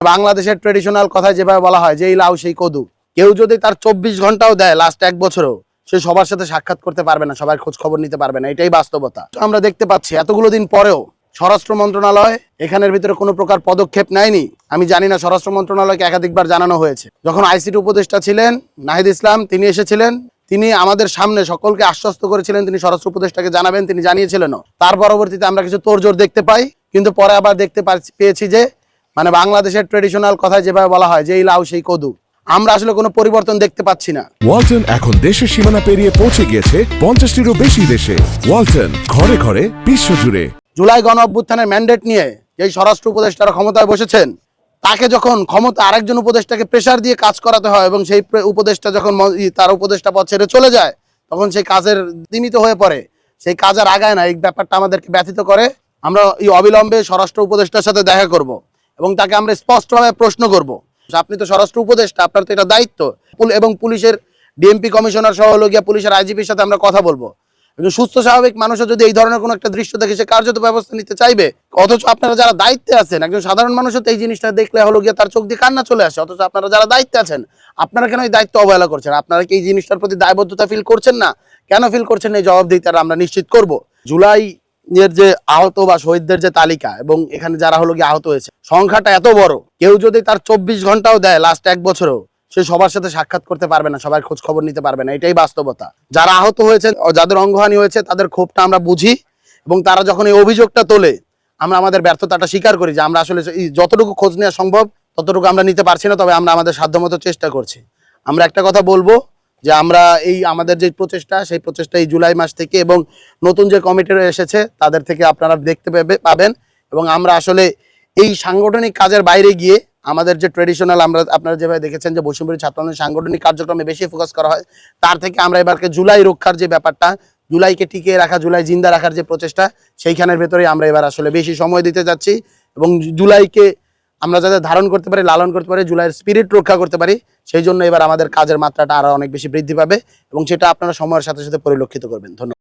বাংলাদেশের ট্রেডিশনাল কথায় যেভাবে বলা হয় যে এই লাউ, সেই কদু, কেউ যদি তার চব্বিশ ঘন্টাও দেয় লাস্ট এক বছরেও, সে সবার সাথে সাক্ষাৎ করতে পারবে না, সবার খোঁজ খবর নিতে পারবে না, এটাই বাস্তবতা। আমরা দেখতে পাচ্ছি, এতগুলো দিন পরেও স্বরাষ্ট্র মন্ত্রণালয় এখানের ভিতরে কোনো প্রকার পদক্ষেপ নেয়নি। আমি জানি না স্বরাষ্ট্র মন্ত্রণালয়কে একাধিকবার জানানো হয়েছে। যখন আইসিটি উপদেষ্টা ছিলেন, নাহিদ ইসলাম, তিনি এসেছিলেন, তিনি আমাদের সামনে সকলকে আশ্বস্ত করেছিলেন, তিনি স্বরাষ্ট্র উপদেষ্টাকে জানাবেন, তিনি জানিয়েছিলেন তার পরবর্তীতে আমরা কিছু তোড়জোড় দেখতে পাই, কিন্তু পরে আবার দেখতে পেয়েছি যে মানে বাংলাদেশের ট্রেডিশনাল কথায় যেভাবে বলা হয় যে এই লাউ সেই কদু। আমরা আসলে কোনো পরিবর্তন দেখতে পাচ্ছি না। ওয়ালটন এখন দেশের সীমানা পেরিয়ে পৌঁছে গিয়েছে পঞ্চাশটিরও বেশি দেশে। ওয়ালটন ঘরে ঘরে বিশ্ব জুড়ে জুলাই গণ অভ্যুত্থানের ম্যান্ডেট নিয়ে যেই স্বরাষ্ট্র উপদেষ্টারা ক্ষমতায় বসেছেন তাকে যখন ক্ষমতা আরেকজন উপদেষ্টাকে প্রেশার দিয়ে কাজ করাতে হয় এবং সেই উপদেষ্টা যখন তার উপদেষ্টা পথ ছেড়ে চলে যায় তখন সেই কাজের দিমিত হয়ে পড়ে। সেই কাজ আর আগায় না এই ব্যাপারটা আমাদেরকে ব্যথিত করে। আমরা এই অবিলম্বে স্বরাষ্ট্র উপদেষ্টার সাথে দেখা করব। এবং তাকে আমরা স্পষ্টভাবে প্রশ্ন করব। আপনি তো স্বরাষ্ট্র উপদেষ্টা, আপনার তো এটা দায়িত্ব। এবং পুলিশের ডিএমপি কমিশনার সহ হলো গিয়া পুলিশের আইজিপির সাথে আমরা কথা বলব। একজন সুস্থ, স্বাভাবিক মানুষও যদি এই ধরনের কোনো একটা দৃশ্য দেখে সে কার্যত ব্যবস্থা নিতে চাইবে, অথচ আপনারা যারা দায়িত্বে আছেন, একজন সাধারণ মানুষও তো এই জিনিসটা দেখলে হলো গিয়ে তার চোখ দিয়ে কান্না চলে আসে, অথচ আপনারা যারা দায়িত্বে আছেন, আপনারা কেন এই দায়িত্ব অবহেলা করছেন? আপনারা কি এই জিনিসটার প্রতি দায়বদ্ধতা ফিল করছেন না? কেন ফিল করছেন এই জবাব জবাবদিহিতাটা আমরা নিশ্চিত করব। জুলাই এর যে আহত বা শহীদদের যে তালিকা এবং এখানে যারা হলো গিয়ে আহত হয়েছে, সংখ্যাটা এত বড়, কেউ যদি তার চব্বিশ ঘন্টাও দেয় লাস্ট এক বছরেও, সে সবার সাথে সাক্ষাৎ করতে পারবে না, সবার খোঁজ খবর নিতে পারবে না, এটাই বাস্তবতা। যারা আহত হয়েছে যাদের অঙ্গহানি হয়েছে, তাদের ক্ষোভটা আমরা বুঝি এবং তারা যখন এই অভিযোগটা তোলে, আমরা আমাদের ব্যর্থতাটা স্বীকার করি যে আমরা আসলে যতটুকু খোঁজ নেওয়া সম্ভব, ততটুকু আমরা নিতে পারছি না, তবে আমরা আমাদের সাধ্যমতো চেষ্টা করছি। আমরা একটা কথা বলব যে আমরা এই আমাদের যে প্রচেষ্টা, সেই প্রচেষ্টা এই জুলাই মাস থেকে এবং নতুন যে কমিটিরা এসেছে, তাদের থেকে আপনারা দেখতে পাবে- পাবেন। এবং আমরা আসলে এই সাংগঠনিক কাজের বাইরে গিয়ে আমাদের যে ট্রেডিশনাল আমরা, আপনারা যেভাবে দেখেছেন যে বৈষম্যী ছাত্র আন্দোলনের সাংগঠনিক কার্যক্রমে বেশি ফোকাস করা হয়, তার থেকে আমরা এবারকে জুলাই রক্ষার যে ব্যাপারটা, জুলাইকে টিকিয়ে রাখা, জুলাই জিন্দা রাখার যে প্রচেষ্টা, সেইখানের ভেতরে আমরা এবার আসলে বেশি সময় দিতে যাচ্ছি এবং জুলাইকে আমরা যাতে ধারণ করতে পারি, লালন করতে পারি, জুলাইয়ের স্পিরিট রক্ষা করতে পারি, সেই জন্য এবার আমাদের কাজের মাত্রাটা আরও অনেক বেশি বৃদ্ধি পাবে এবং সেটা আপনারা সময়ের সাথে সাথে পরিলক্ষিত করবেন। ধন্যবাদ।